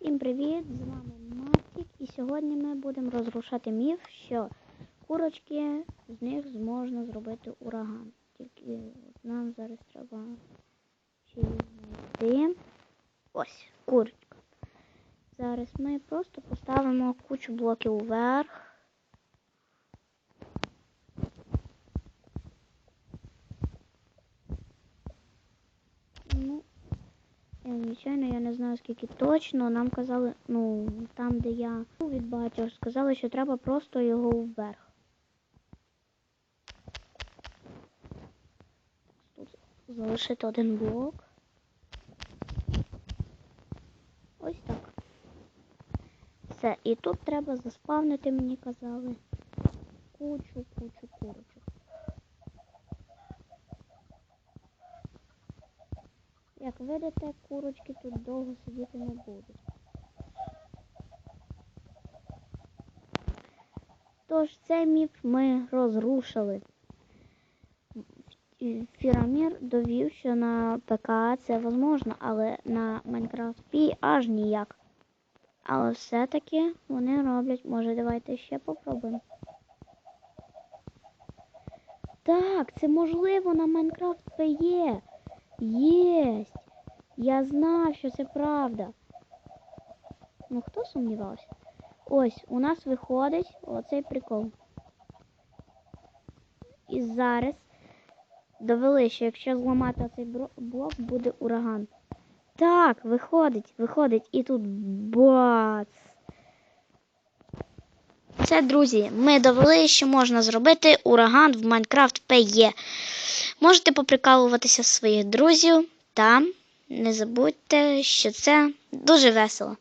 Всім привіт! З вами Матік, і сьогодні ми будемо розрушати міф, що курочки з них зможна зробити ураган. Тільки нам зараз треба ще її знайти. Ось, курочка. Зараз ми просто поставимо кучу блоків вверх. Ну, Е, Звичайно, я не знаю скільки точно. Нам казали, ну, там, де я був від батьків, сказали, що треба просто його вверх. Тут залишити один блок. Ось так. Все, і тут треба заспавнити, мені казали. Кучу, кучу курочок. Як видите, курочки тут довго сидіти не будуть. Тож цей міф ми розрушили. Фірамір довів, що на ПК це можливо, але на Minecraft аж ніяк. Але все-таки вони роблять. Може, давайте ще попробуємо. Так, це можливо на Minecraft є. Єсть! Я знав, що це правда. Ну, хто сумнівався? Ось, у нас виходить оцей прикол. І зараз довели, що якщо зламати бро- блок, буде ураган. Так, виходить, виходить, і тут бац. Це, друзі, ми довели, що можна зробити ураган в Minecraft PE. Можете поприкалуватися своїх друзів та не забудьте, що це дуже весело.